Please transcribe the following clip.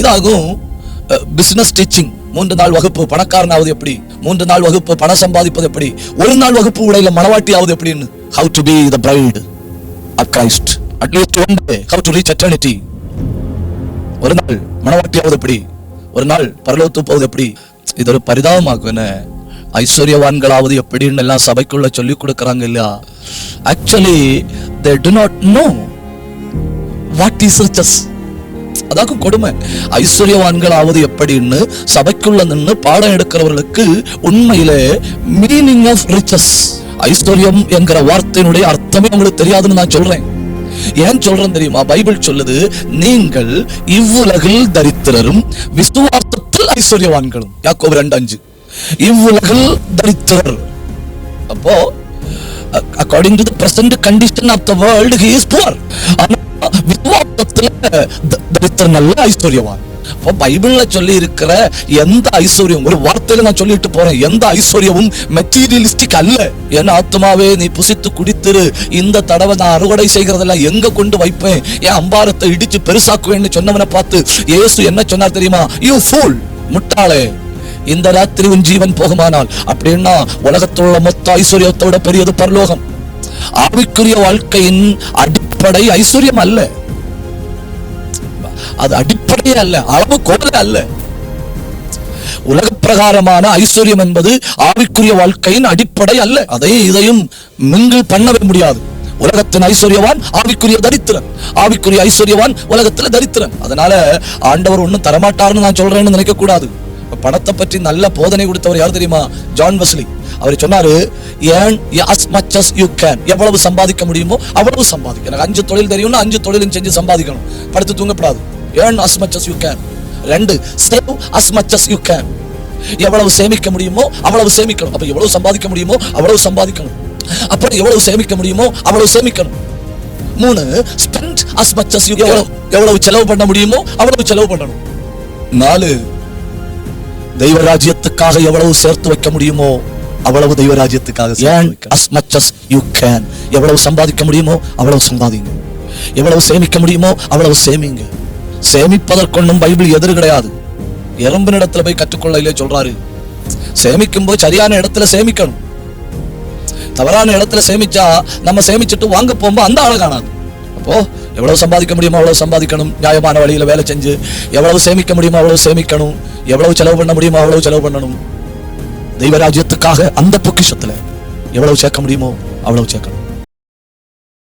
இதாகும் business teaching மூன்று நாள் வகுப்பு பணக்காரனாவது எப்படி? மூன்று நாள் வகுப்பு பணம் சம்பாதிப்பது எப்படி? ஒரு நாள் வகுப்பு உடையில மனவாட்டி ஆகுது எப்படின்னு how to be the bride of Christ at least one day how to reach eternity ஒரு நாள் மனவாட்டி ஆகுது எப்படி? ஒரு நாள் பரலோத்து போவது எப்படி? இது ஒரு பரிதாபமாக்கும் என்ன? ஐஸ்வர்யவான்களாவது எப்படின்னு எல்லாம் சபைக்குள்ள சொல்லி கொடுக்கறாங்க இல்லையா? Actually they do not know what is riches அதாக்கும் கொடுமை. ஐஸ்வர்யவான்களாவது எப்படின்னு சபைக்குள்ள நின்று பாடம் எடுக்கிறவர்களுக்கு உண்மையிலே மீனிங் ஆஃப் ரிச்சஸ் ஐஸ்வர்யம் என்கிற வார்த்தையினுடைய அர்த்தமே உங்களுக்கு தெரியாதுன்னு நான் சொல்றேன். ஏன் சொல்றேன் தெரியுமா? பைபிள் சொல்லுது நீங்கள் இவ்வுலகில் தரித்திரரும் விசுவாசத்தில் ஐஸ்வர்யவான்களும். யாக்கோபு ரெண்டு அஞ்சு. இவ்வுலகில் தரித்திரர். அப்போ according to the present condition of the world he is poor ஆனா விசுவாசத்துல த- தரித்திரன் நல்ல ஐஸ்வர்யவான் இப்போ பைபிள்ல சொல்லி இருக்கிற எந்த ஐஸ்வர்யம் ஒரு வார்த்தையில நான் சொல்லிட்டு போறேன் எந்த ஐஸ்வர்யமும் மெட்டீரியலிஸ்டிக் அல்ல. என் ஆத்மாவே நீ புசித்து குடித்திரு. இந்த தடவை நான் அறுவடை செய்கிறதெல்லாம் எங்க கொண்டு வைப்பேன்? என் அம்பாரத்தை இடிச்சு பெருசாக்குவேன்னு சொன்னவனை பார்த்து ஏசு என்ன சொன்னார் தெரியுமா? யூ ஃபூல் முட்டாளே. இந்த ராத்திரி உன் ஜீவன் போகுமானால் அப்படின்னா உலகத்துள்ள மொத்த ஐஸ்வர்யத்தோட பெரியது பரலோகம். ஆவிக்குரிய வாழ்க்கையின் அடிப்படை ஐஸ்வர்யம் அல்ல. அது அடிப்படையே அல்ல அளவு கோல அல்ல. உலக பிரகாரமான ஐஸ்வர்யம் என்பது ஆவிக்குரிய வாழ்க்கையின் அடிப்படை அல்ல. அதையும் இதையும் மிங்கிள் பண்ணவே முடியாது. உலகத்தின் ஐஸ்வர்யவான் ஆவிக்குரிய தரித்திரன். ஆவிக்குரிய ஐஸ்வர்யவான் உலகத்துல தரித்திரன். அதனால ஆண்டவர் ஒண்ணும் தரமாட்டாருன்னு நான் சொல்றேன்னு நினைக்க கூடாது பணத்தை பற்றி நல்ல போதனை கொடுத்தவர் யார் தெரியுமா? ஜான் வெஸ்லி அவர் சொன்னாரு ஏன் much as you can. எவ்வளவு சம்பாதிக்க முடியுமோ அவ்வளவு சம்பாதிக்க. எனக்கு அஞ்சு தொழில் தெரியும்னா அஞ்சு தொழிலும் செஞ்சு சம்பாதிக்கணும். படுத்து தூங்கப்படாது. ஏன் much as you can? ரெண்டு save much as you can. எவ்வளவு சேமிக்க முடியுமோ அவ்வளவு சேமிக்கணும். அப்ப எவ்வளவு சம்பாதிக்க முடியுமோ அவ்வளவு சம்பாதிக்கணும். அப்புறம் எவ்வளவு சேமிக்க முடியுமோ அவ்வளவு சேமிக்கணும். மூணு ஸ்பெண்ட் much as you எவ்வளவு எவ்வளவு செலவு பண்ண முடியுமோ அவ்வளவு செலவு பண்ணணும். நாலு தெய்வ ராஜ்யத்துக்காக எவ்வளவு சேர்த்து வைக்க முடியுமோ அவ்வளவு தெய்வ ராஜ்யத்துக்காக ஏன் as much as you can. எவ்வளவு சம்பாதிக்க முடியுமோ அவ்வளவு சம்பாதிங்க. எவ்வளவு சேமிக்க முடியுமோ அவ்வளவு சேமிங்க. சேமிப்பதற்கொன்னும் பைபிள் எதிர் கிடையாது. எறும்பின் இடத்துல போய் கற்றுக்கொள்ள இல்லையே சொல்றாரு. சேமிக்கும் போது சரியான இடத்துல சேமிக்கணும். தவறான இடத்துல சேமிச்சா நம்ம சேமிச்சுட்டு வாங்க போகும்போது அந்த ஆளை காணாது. அப்போ எவ்வளவு சம்பாதிக்க முடியுமோ அவ்வளவு சம்பாதிக்கணும். நியாயமான வழியில வேலை செஞ்சு எவ்வளவு சேமிக்க முடியுமோ அவ்வளவு சேமிக்கணும். எவ்வளவு செலவு பண்ண முடியுமோ அவ்வளவு செலவு பண்ணணும். தெய்வராஜ்யத்துக்காக அந்த பொக்கிஷத்துல எவ்வளவு சேர்க்க முடியுமோ அவ்வளவு சேர்க்கணும்.